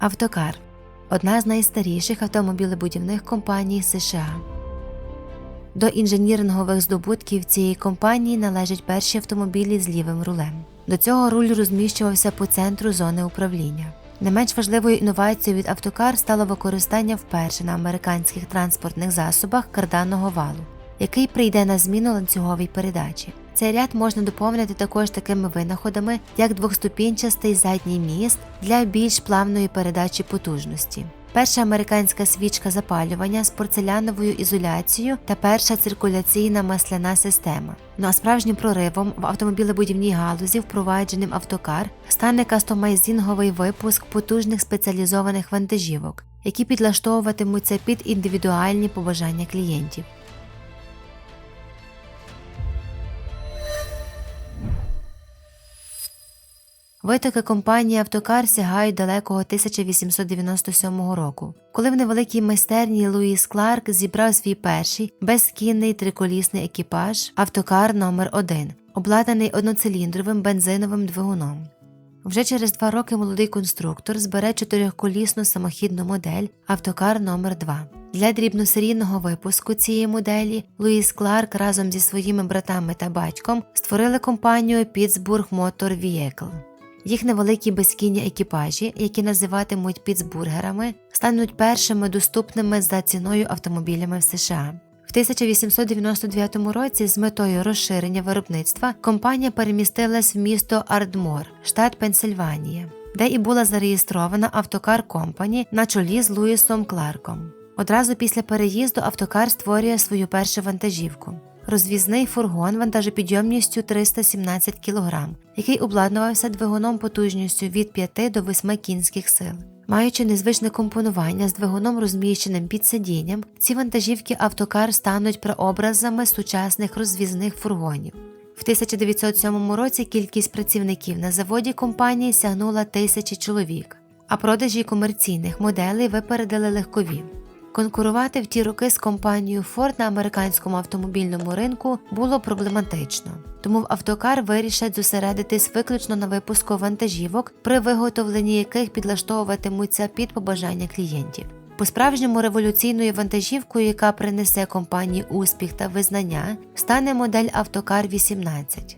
Автокар одна з найстаріших автомобілебудівних компаній США. До інженірингових здобутків цієї компанії належать перші автомобілі з лівим рулем. До цього руль розміщувався по центру зони управління. Не менш важливою інновацією від автокар стало використання вперше на американських транспортних засобах карданного валу, який прийде на зміну ланцюговій передачі. Цей ряд можна доповнити також такими винаходами, як двохступінчастий задній міст для більш плавної передачі потужності. Перша американська свічка запалювання з порцеляновою ізоляцією та перша циркуляційна масляна система. Ну а справжнім проривом в автомобілебудівній галузі, впровадженим автокар, стане кастомайзінговий випуск потужних спеціалізованих вантажівок, які підлаштовуватимуться під індивідуальні побажання клієнтів. Витоки компанії Автокар сягають далекого 1897 року, коли в невеликій майстерні Луїс Кларк зібрав свій перший безкінний триколісний екіпаж Автокар номер 1 обладнаний одноциліндровим бензиновим двигуном. Вже через два роки молодий конструктор збере чотирьохколісну самохідну модель Автокар номер 2 Для дрібносерійного випуску цієї моделі Луїс Кларк разом зі своїми братами та батьком створили компанію Pittsburgh Motor Vehicle. Їх невеликі безкінні екіпажі, які називатимуть піцбургерами, стануть першими доступними за ціною автомобілями в США. В 1899 році з метою розширення виробництва компанія перемістилась в місто Ардмор, штат Пенсильванія, де і була зареєстрована Автокар Компані на чолі з Луїсом Кларком. Одразу після переїзду автокар створює свою першу вантажівку розвізний фургон вантажопідйомністю 317 кг, який обладнувався двигуном потужністю від 5 до 8 кінських сил. Маючи незвичне компонування з двигуном розміщеним під сидінням, ці вантажівки автокар стануть прообразами сучасних розвізних фургонів. В 1907 році кількість працівників на заводі компанії сягнула тисячі чоловік, а продажі комерційних моделей випередили легкові. Конкурувати в ті роки з компанією Ford на американському автомобільному ринку було проблематично, тому в автокар вирішать зосередитись виключно на випуску вантажівок, при виготовленні яких підлаштовуватимуться під побажання клієнтів. По справжньому революційною вантажівкою, яка принесе компанії успіх та визнання, стане модель Автокар 18.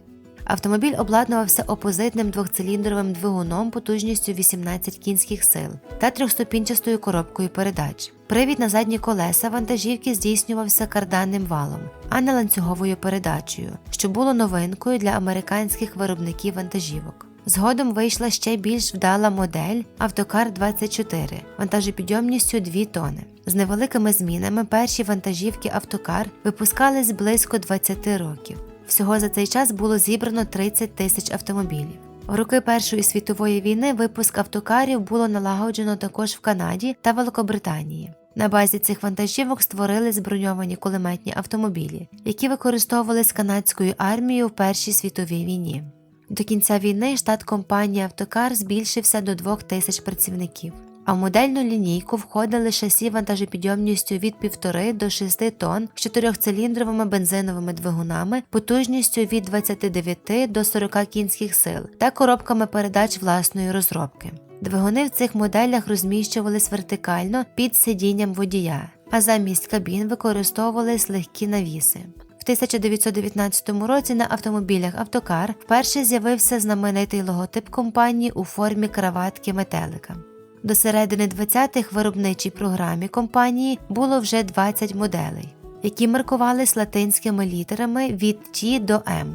Автомобіль обладнувався опозитним двохциліндровим двигуном потужністю 18 кінських сил та трьохступінчастою коробкою передач. Привід на задні колеса вантажівки здійснювався карданним валом, а не ланцюговою передачею, що було новинкою для американських виробників вантажівок. Згодом вийшла ще більш вдала модель Автокар 24 вантажопідйомністю 2 тони. З невеликими змінами перші вантажівки Автокар випускались близько 20 років. Всього за цей час було зібрано 30 тисяч автомобілів. В роки Першої світової війни випуск автокарів було налагоджено також в Канаді та Великобританії. На базі цих вантажівок створили зброньовані кулеметні автомобілі, які використовувались канадською армією в Першій світовій війні. До кінця війни штат компанії Автокар збільшився до 2 тисяч працівників а в модельну лінійку входили шасі вантажопідйомністю від 1,5 до 6 тонн з чотирьохциліндровими бензиновими двигунами потужністю від 29 до 40 кінських сил та коробками передач власної розробки. Двигуни в цих моделях розміщувались вертикально під сидінням водія, а замість кабін використовувались легкі навіси. В 1919 році на автомобілях Автокар вперше з'явився знаменитий логотип компанії у формі краватки метелика. До середини 20-х в виробничій програмі компанії було вже 20 моделей, які маркувались латинськими літерами від T до M.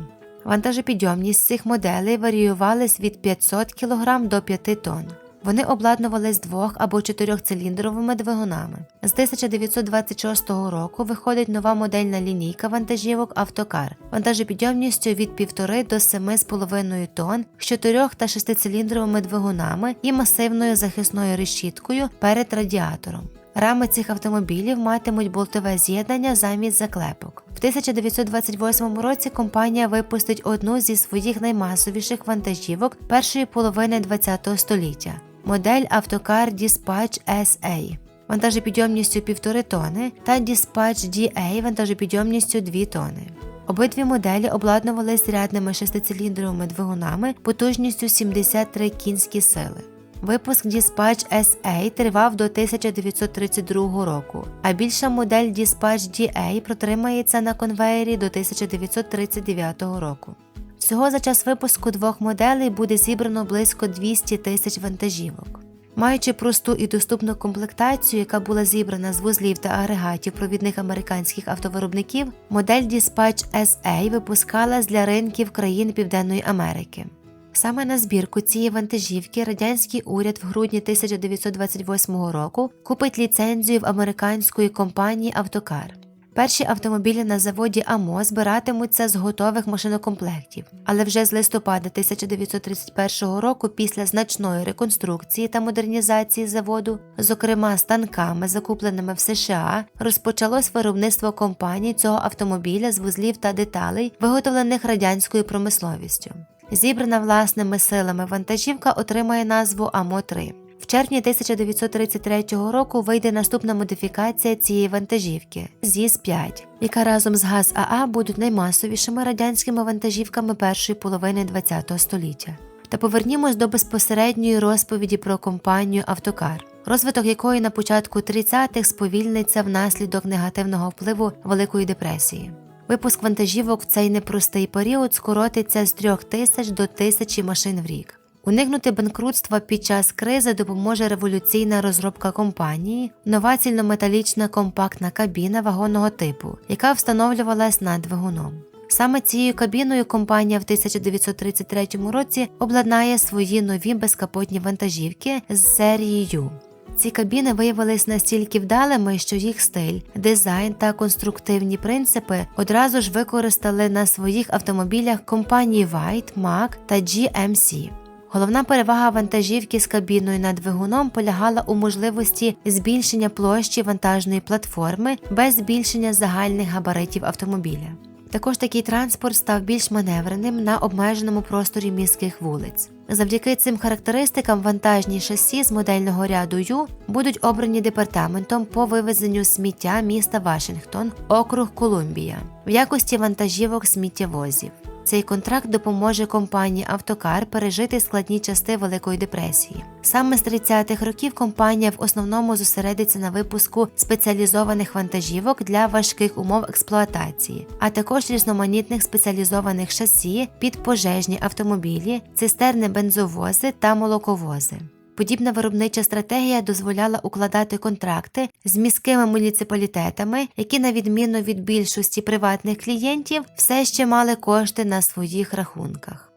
Вантажопідйомність цих моделей варіювалась від 500 кг до 5 тонн. Вони обладнувались двох або чотирьохциліндровими двигунами. З 1926 року виходить нова модельна лінійка вантажівок Автокар вантажопідйомністю від 1,5 до 7,5 тонн з 4 та 6-циліндровими двигунами і масивною захисною решіткою перед радіатором. Рами цих автомобілів матимуть болтове з'єднання замість заклепок. В 1928 році компанія випустить одну зі своїх наймасовіших вантажівок першої половини ХХ століття модель Автокар Dispatch SA вантажопідйомністю 1,5 тони та Dispatch DA вантажопідйомністю 2 тони. Обидві моделі обладнувалися рядними шестициліндровими двигунами потужністю 73 кінські сили. Випуск Dispatch SA тривав до 1932 року, а більша модель Dispatch DA протримається на конвеєрі до 1939 року. Всього за час випуску двох моделей буде зібрано близько 200 тисяч вантажівок. Маючи просту і доступну комплектацію, яка була зібрана з вузлів та агрегатів провідних американських автовиробників, модель Dispatch SA випускалась для ринків країн Південної Америки. Саме на збірку цієї вантажівки радянський уряд в грудні 1928 року купить ліцензію в американської компанії Автокар. Перші автомобілі на заводі АМО збиратимуться з готових машинокомплектів, але вже з листопада 1931 року, після значної реконструкції та модернізації заводу, зокрема станками, закупленими в США, розпочалось виробництво компаній цього автомобіля з вузлів та деталей, виготовлених радянською промисловістю. Зібрана власними силами вантажівка отримає назву АМО-3. В червні 1933 року вийде наступна модифікація цієї вантажівки ЗІС-5, яка разом з ГАЗ АА будуть наймасовішими радянськими вантажівками першої половини ХХ століття. Та повернімось до безпосередньої розповіді про компанію Автокар, розвиток якої на початку 30-х сповільниться внаслідок негативного впливу Великої депресії. Випуск вантажівок в цей непростий період скоротиться з трьох тисяч до тисячі машин в рік. Уникнути банкрутства під час кризи допоможе революційна розробка компанії, нова цільнометалічна компактна кабіна вагонного типу, яка встановлювалась над двигуном. Саме цією кабіною компанія в 1933 році обладнає свої нові безкапотні вантажівки з серії Ю. Ці кабіни виявились настільки вдалими, що їх стиль, дизайн та конструктивні принципи одразу ж використали на своїх автомобілях компанії White, Mack та GMC. Головна перевага вантажівки з кабіною над двигуном полягала у можливості збільшення площі вантажної платформи без збільшення загальних габаритів автомобіля. Також такий транспорт став більш маневреним на обмеженому просторі міських вулиць. Завдяки цим характеристикам вантажні шасі з модельного ряду Ю будуть обрані департаментом по вивезенню сміття міста Вашингтон, округ Колумбія, в якості вантажівок сміттєвозів. Цей контракт допоможе компанії Автокар пережити складні части Великої депресії. Саме з 30-х років компанія в основному зосередиться на випуску спеціалізованих вантажівок для важких умов експлуатації, а також різноманітних спеціалізованих шасі під пожежні автомобілі, цистерни бензовози та молоковози. Подібна виробнича стратегія дозволяла укладати контракти з міськими муніципалітетами, які, на відміну від більшості приватних клієнтів, все ще мали кошти на своїх рахунках.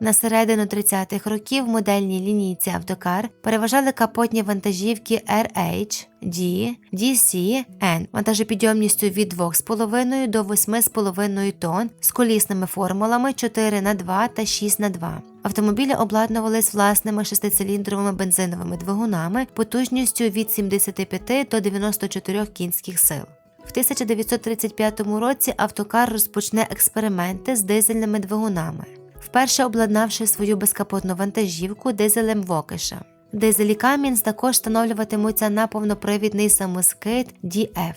На середину 30-х років в модельній лінійці Автокар переважали капотні вантажівки RH, D, DC, N вантажопідйомністю від 2,5 до 8,5 тонн з колісними формулами 4 х 2 та 6 х 2 Автомобілі обладнувались власними шестициліндровими бензиновими двигунами потужністю від 75 до 94 кінських сил. В 1935 році автокар розпочне експерименти з дизельними двигунами, вперше обладнавши свою безкапотну вантажівку дизелем Вокиша. Дизелі Камінс також встановлюватимуться на повнопривідний самоскид DF.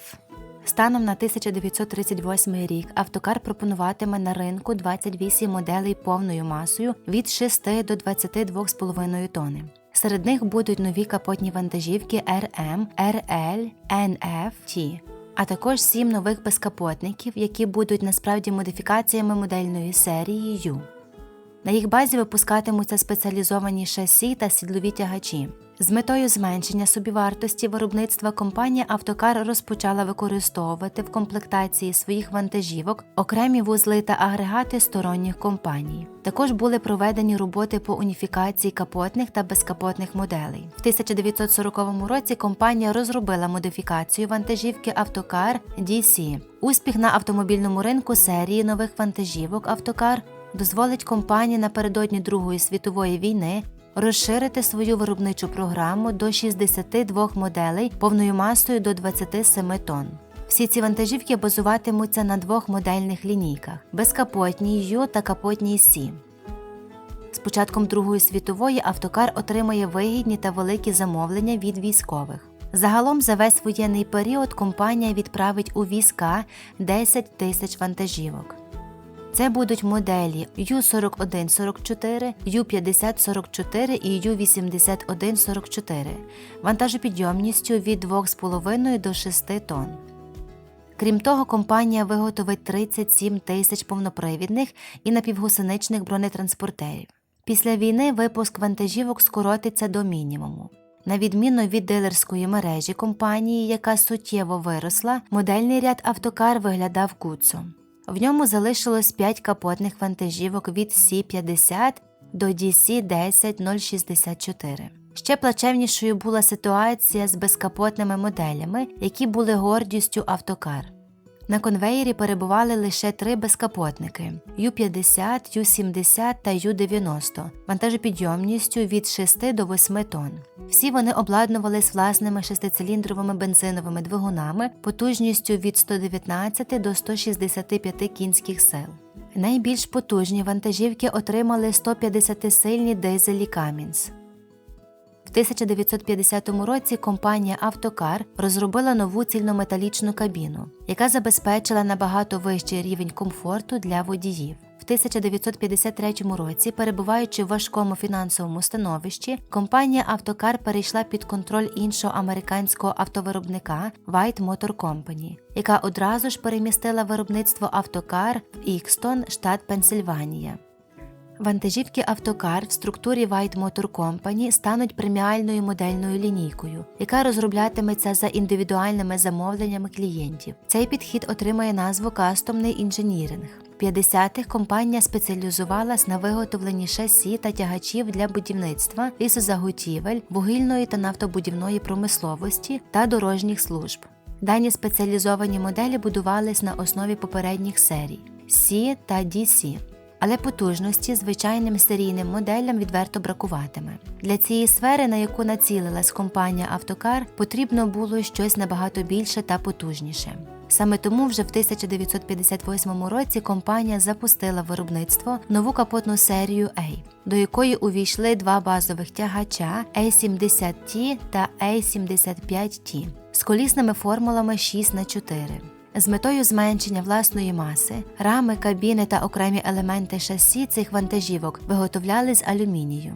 Станом на 1938 рік автокар пропонуватиме на ринку 28 моделей повною масою від 6 до 22,5 тонни. Серед них будуть нові капотні вантажівки RM, RL, NF, T, а також 7 нових безкапотників, які будуть насправді модифікаціями модельної серії U. На їх базі випускатимуться спеціалізовані шасі та сідлові тягачі. З метою зменшення собівартості виробництва компанія Автокар розпочала використовувати в комплектації своїх вантажівок окремі вузли та агрегати сторонніх компаній. Також були проведені роботи по уніфікації капотних та безкапотних моделей. В 1940 році компанія розробила модифікацію вантажівки Автокар DC. Успіх на автомобільному ринку серії нових вантажівок Автокар дозволить компанії напередодні Другої світової війни розширити свою виробничу програму до 62 моделей повною масою до 27 тонн. Всі ці вантажівки базуватимуться на двох модельних лінійках безкапотній Ю та капотній Сі. З початком Другої світової автокар отримає вигідні та великі замовлення від військових. Загалом за весь воєнний період компанія відправить у війська 10 тисяч вантажівок. Це будуть моделі U4144, U5044 і U8144 вантажопідйомністю від 2,5 до 6 тонн. Крім того, компанія виготовить 37 тисяч повнопривідних і напівгусеничних бронетранспортерів. Після війни випуск вантажівок скоротиться до мінімуму. На відміну від дилерської мережі компанії, яка суттєво виросла, модельний ряд автокар виглядав куцо. В ньому залишилось 5 капотних вантажівок від С-50 до DC-10064. Ще плачевнішою була ситуація з безкапотними моделями, які були гордістю автокар. На конвеєрі перебували лише три безкапотники Ю-50, Ю-70 та Ю-90, вантажопідйомністю від 6 до 8 тонн. Всі вони обладнувались власними шестициліндровими бензиновими двигунами потужністю від 119 до 165 кінських сил. Найбільш потужні вантажівки отримали 150-сильні дизелі Камінс. В 1950 році компанія Автокар розробила нову цільнометалічну кабіну, яка забезпечила набагато вищий рівень комфорту для водіїв. В 1953 році, перебуваючи в важкому фінансовому становищі, компанія Автокар перейшла під контроль іншого американського автовиробника White Motor Company, яка одразу ж перемістила виробництво автокар в Ікстон, штат Пенсильванія. Вантажівки Автокар в структурі White Motor Company стануть преміальною модельною лінійкою, яка розроблятиметься за індивідуальними замовленнями клієнтів. Цей підхід отримає назву кастомний інженіринг. В 50-х компанія спеціалізувалась на виготовленні шасі та тягачів для будівництва, лісозаготівель, вугільної та нафтобудівної промисловості та дорожніх служб. Дані спеціалізовані моделі будувались на основі попередніх серій C та DC але потужності звичайним серійним моделям відверто бракуватиме. Для цієї сфери, на яку націлилась компанія Автокар, потрібно було щось набагато більше та потужніше. Саме тому вже в 1958 році компанія запустила виробництво нову капотну серію A, до якої увійшли два базових тягача A70T та A75T з колісними формулами 6 х 4 з метою зменшення власної маси, рами, кабіни та окремі елементи шасі цих вантажівок виготовляли з алюмінію.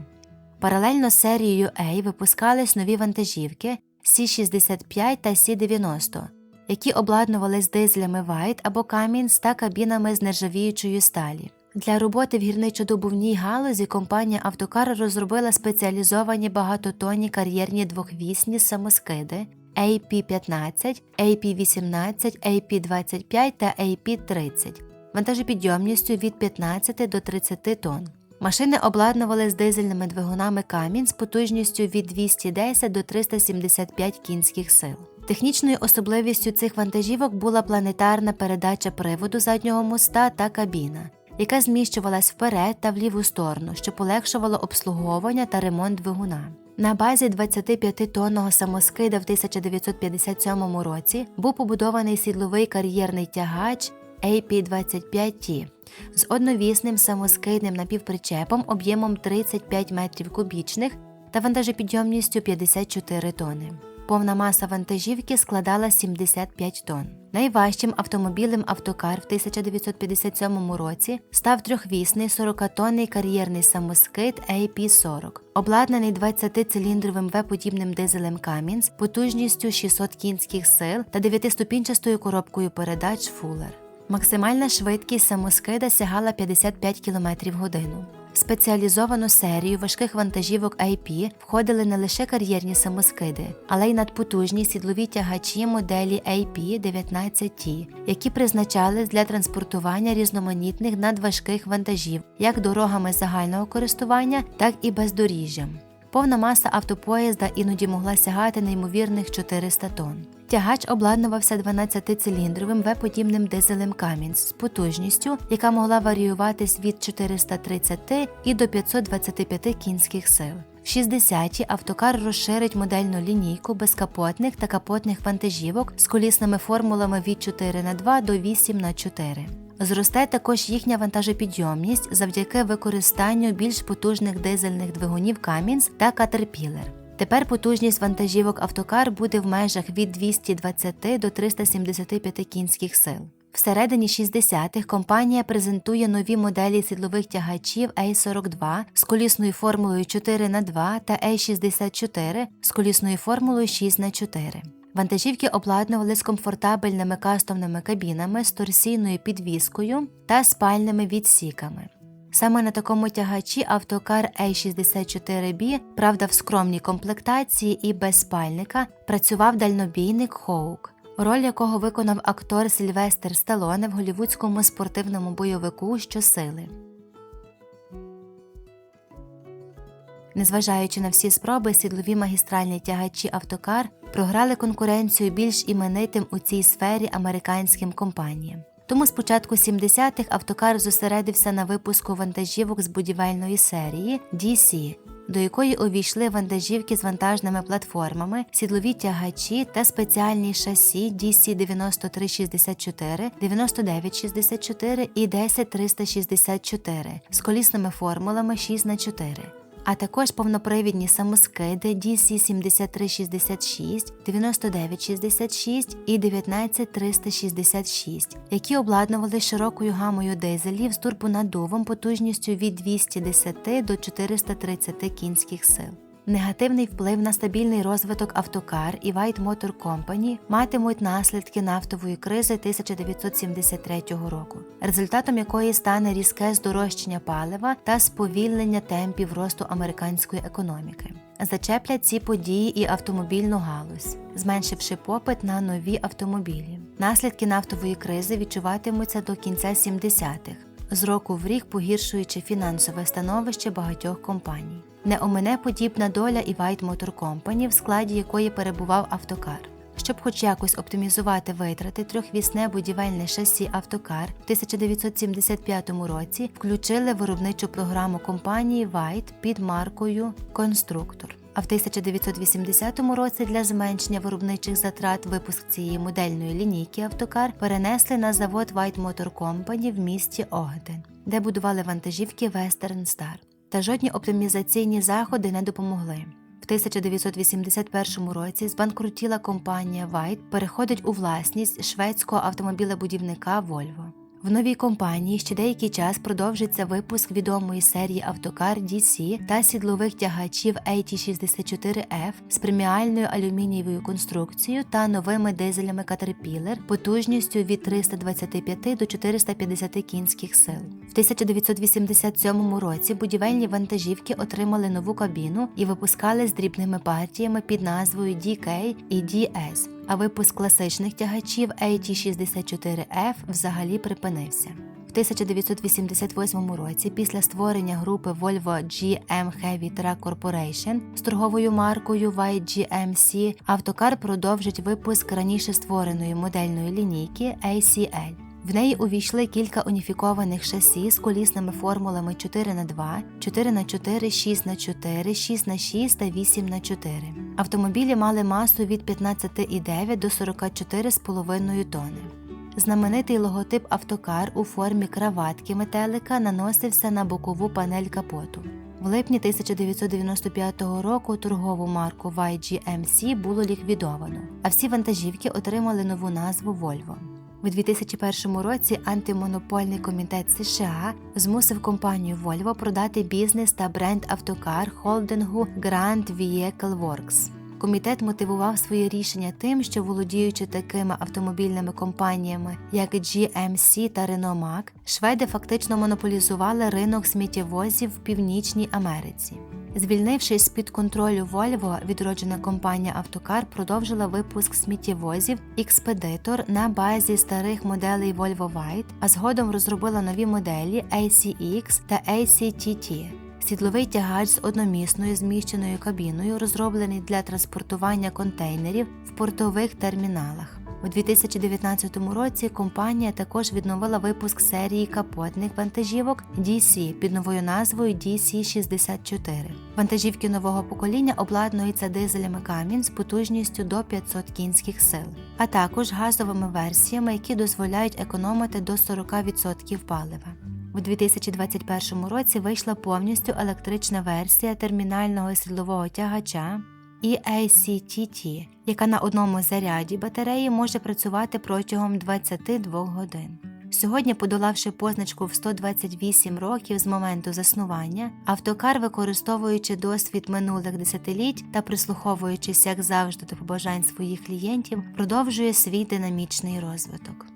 Паралельно з серією A випускались нові вантажівки C65 та C90, які обладнувались дизелями White або Cummins та кабінами з нержавіючої сталі. Для роботи в гірничодобувній галузі компанія Автокар розробила спеціалізовані багатотонні кар'єрні двохвісні самоскиди AP15, AP18, AP25 та AP30 вантажопідйомністю від 15 до 30 тонн. Машини обладнували з дизельними двигунами камінь з потужністю від 210 до 375 кінських сил. Технічною особливістю цих вантажівок була планетарна передача приводу заднього моста та кабіна, яка зміщувалась вперед та в ліву сторону, що полегшувало обслуговування та ремонт двигуна. На базі 25-тонного самоскида в 1957 році був побудований сідловий кар'єрний тягач AP25T з одновісним самоскидним напівпричепом об'ємом 35 метрів кубічних та вантажопідйомністю 54 тонни. Повна маса вантажівки складала 75 тонн. Найважчим автомобілем автокар в 1957 році став трьохвісний 40-тонний кар'єрний самоскид AP40, обладнаний 20-циліндровим В-подібним дизелем Cummins потужністю 600 кінських сил та 9-ступінчастою коробкою передач Fuller. Максимальна швидкість самоскида сягала 55 км в годину. В спеціалізовану серію важких вантажівок IP входили не лише кар'єрні самоскиди, але й надпотужні сідлові тягачі моделі AP-19T, які призначались для транспортування різноманітних надважких вантажів як дорогами загального користування, так і бездоріжжям. Повна маса автопоїзда іноді могла сягати неймовірних 400 тонн. Тягач обладнувався 12-циліндровим В-подібним дизелем Cummins з потужністю, яка могла варіюватись від 430 і до 525 кінських сил. В 60-ті автокар розширить модельну лінійку безкапотних та капотних вантажівок з колісними формулами від 4 на 2 до 8 на 4 Зросте також їхня вантажопідйомність завдяки використанню більш потужних дизельних двигунів Cummins та Caterpillar. Тепер потужність вантажівок автокар буде в межах від 220 до 375 кінських сил. Всередині 60-х компанія презентує нові моделі сідлових тягачів A42 з колісною формулою 4х2 та A64 з колісною формулою 6х4. Вантажівки обладнували з комфортабельними кастомними кабінами з торсійною підвіскою та спальними відсіками. Саме на такому тягачі автокар A64B, правда, в скромній комплектації і без спальника, працював дальнобійник Хоук, роль якого виконав актор Сільвестр Сталоне в голівудському спортивному бойовику Щосили. Незважаючи на всі спроби, сідлові магістральні тягачі автокар програли конкуренцію більш іменитим у цій сфері американським компаніям. Тому з початку 70-х автокар зосередився на випуску вантажівок з будівельної серії DC, до якої увійшли вантажівки з вантажними платформами, сідлові тягачі та спеціальні шасі DC 9364, 9964 і 10364 з колісними формулами 6х4 а також повнопривідні самоскиди DC7366, 9966 і 19366, які обладнували широкою гамою дизелів з турбонадувом потужністю від 210 до 430 кінських сил. Негативний вплив на стабільний розвиток автокар і White Motor Company матимуть наслідки нафтової кризи 1973 року, результатом якої стане різке здорожчання палива та сповільнення темпів росту американської економіки. Зачеплять ці події і автомобільну галузь, зменшивши попит на нові автомобілі. Наслідки нафтової кризи відчуватимуться до кінця 70-х, з року в рік погіршуючи фінансове становище багатьох компаній. Не омине подібна доля і White Motor Company, в складі якої перебував автокар. Щоб хоч якось оптимізувати витрати, трьохвісне будівельне шасі автокар в 1975 році включили виробничу програму компанії White під маркою Конструктор. А в 1980 році для зменшення виробничих затрат випуск цієї модельної лінійки автокар перенесли на завод White Motor Company в місті Огден, де будували вантажівки Western Star. Та жодні оптимізаційні заходи не допомогли. В 1981 році збанкрутіла компанія White переходить у власність шведського автомобілебудівника Volvo. В новій компанії ще деякий час продовжиться випуск відомої серії автокар DC та сідлових тягачів AT64F з преміальною алюмінієвою конструкцією та новими дизелями Caterpillar потужністю від 325 до 450 кінських сил. В 1987 році будівельні вантажівки отримали нову кабіну і випускали з дрібними партіями під назвою DK і DS а випуск класичних тягачів AT64F взагалі припинився. В 1988 році, після створення групи Volvo GM Heavy Truck Corporation з торговою маркою YGMC, автокар продовжить випуск раніше створеної модельної лінійки ACL. В неї увійшли кілька уніфікованих шасі з колісними формулами 4х2, 4х4, 6х4, 6х6 та 8х4. Автомобілі мали масу від 15,9 до 44,5 тонни. Знаменитий логотип автокар у формі краватки метелика наносився на бокову панель капоту. В липні 1995 року торгову марку YGMC було ліквідовано, а всі вантажівки отримали нову назву Volvo. У 2001 році антимонопольний комітет США змусив компанію Volvo продати бізнес та бренд автокар холдингу Grand Vehicle Works. Комітет мотивував своє рішення тим, що володіючи такими автомобільними компаніями, як GMC та Renault Mac, шведи фактично монополізували ринок сміттєвозів в Північній Америці. Звільнившись з під контролю Volvo, відроджена компанія Автокар продовжила випуск сміттєвозів Expeditor на базі старих моделей Volvo White, а згодом розробила нові моделі ACX та ACTT. Сідловий тягач з одномісною зміщеною кабіною, розроблений для транспортування контейнерів в портових терміналах. У 2019 році компанія також відновила випуск серії капотних вантажівок DC під новою назвою DC64. Вантажівки нового покоління обладнуються дизелями камінь з потужністю до 500 кінських сил, а також газовими версіями, які дозволяють економити до 40% палива. У 2021 році вийшла повністю електрична версія термінального сідлового тягача EACTT, яка на одному заряді батареї може працювати протягом 22 годин. Сьогодні, подолавши позначку в 128 років з моменту заснування, автокар, використовуючи досвід минулих десятиліть та прислуховуючись, як завжди, до побажань своїх клієнтів, продовжує свій динамічний розвиток.